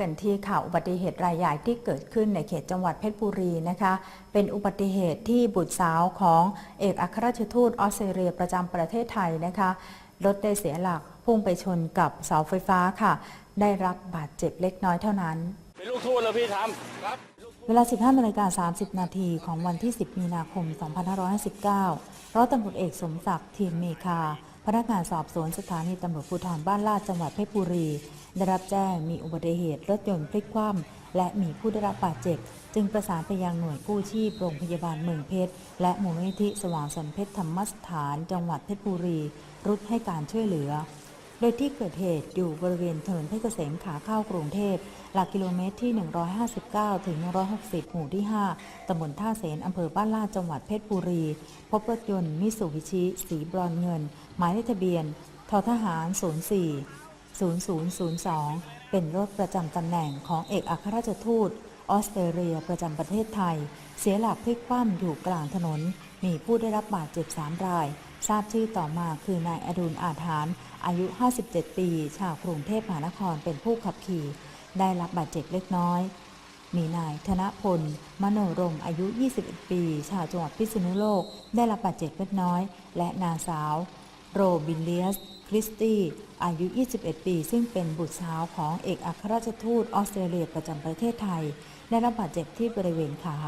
กันที่ข่าวอุบัติเหตุรายใหญ่ที่เกิดขึ้นในเขตจังหวัดเพชรบุรีนะคะ เป็นอุบัติเหตุที่บุตรสาวของเอกอัครราชทูตออสเตรเลียประจำประเทศไทยนะคะรถได้เสียหลักพุ่งไปชนกับเสาไฟฟ้าค่ะ ได้รับบาดเจ็บเล็กน้อยเท่านั้น เป็นลูกทูตแล้วพี่ทำครับ เวลา 15นาฬิกา30 นาทีของวันที่ 10 มีนาคม 2559ร้อยตำรวจเอกสมศักดิ์เทียนเมคา พนักงานสอบสวนสถานีตำรวจภูธรบ้านลาดจังหวัดเพชรบุรี ได้รับแจ้งมีอุบัติเหตุรถยนต์พลิกคว่ำและมีผู้ได้รับบาดเจ็บ จึงประสานไปยังหน่วยกู้ชีพโรงพยาบาลเมืองเพชร และมูลนิธิสว่างสันเพชรธรรมสถาน จังหวัดเพชรบุรี รุดให้การช่วยเหลือ โดยที่เกิดเหตุอยู่บริเวณถนนเพชรเกษมขาเข้ากรุงเทพหลักกิโลเมตรที่ 159 ถึง 160 หมู่ที่ 5 ตำบลท่าเสน อำเภอบ้านลาด จังหวัดเพชรบุรี พบรถยนต์มิสูบิชิ สีบรอนเงิน หมายเลขทะเบียน ททหาร 04 0002 เป็นรถประจำตำแหน่งของเอกอัครราชทูตออสเตรเลียประจำประเทศไทย เสียหลักพลิกคว่ำอยู่กลางถนน มีผู้ได้รับบาดเจ็บ 3 ราย ทราบชื่อต่อมาคือนายอดุลอาถานอายุ 57 ปี ชาวกรุงเทพมหานครเป็นผู้ขับขี่ ได้รับบาดเจ็บเล็กน้อย มีนายธนพล มโนรมอายุ 21 ปี ชาวจังหวัดพิษณุโลก ได้รับบาดเจ็บเล็กน้อย และนางสาว โรบินเลียส คริสตี้ อายุ 21 ปี ซึ่งเป็นบุตรสาวของเอกอัครราชทูตออสเตรเลียประจำประเทศไทย ได้รับบาดเจ็บที่บริเวณขา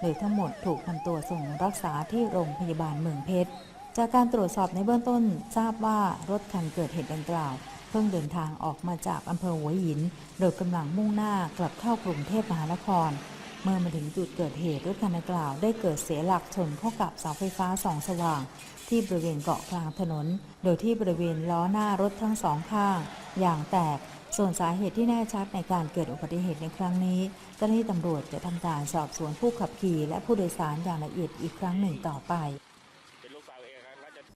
โดยทั้งหมดถูกนำตัวส่งรักษาที่โรงพยาบาลเมืองเพชร จากการตรวจสอบในเบื้องต้นทราบว่ารถคันเกิดเหตุดังกล่าว เพิ่งเดินทางออกมาจากอำเภอหัวหิน โดยกำลังมุ่งหน้ากลับเข้ากรุงเทพมหานคร เมื่อมาถึงจุดเกิดเหตุรถคันดังกล่าวได้เกิดเสียหลักชนเข้ากับเสาไฟฟ้าส่องสว่าง ที่บริเวณเกาะกลางถนน โดยที่บริเวณล้อหน้ารถทั้งสองข้างอย่างแตก ส่วนสาเหตุที่แน่ชัดในการเกิดอุบัติเหตุในครั้งนี้เจ้าหน้าที่ตำรวจจะทำการสอบสวนผู้ขับขี่และผู้โดยสารอย่างละเอียดอีกครั้งหนึ่งต่อไป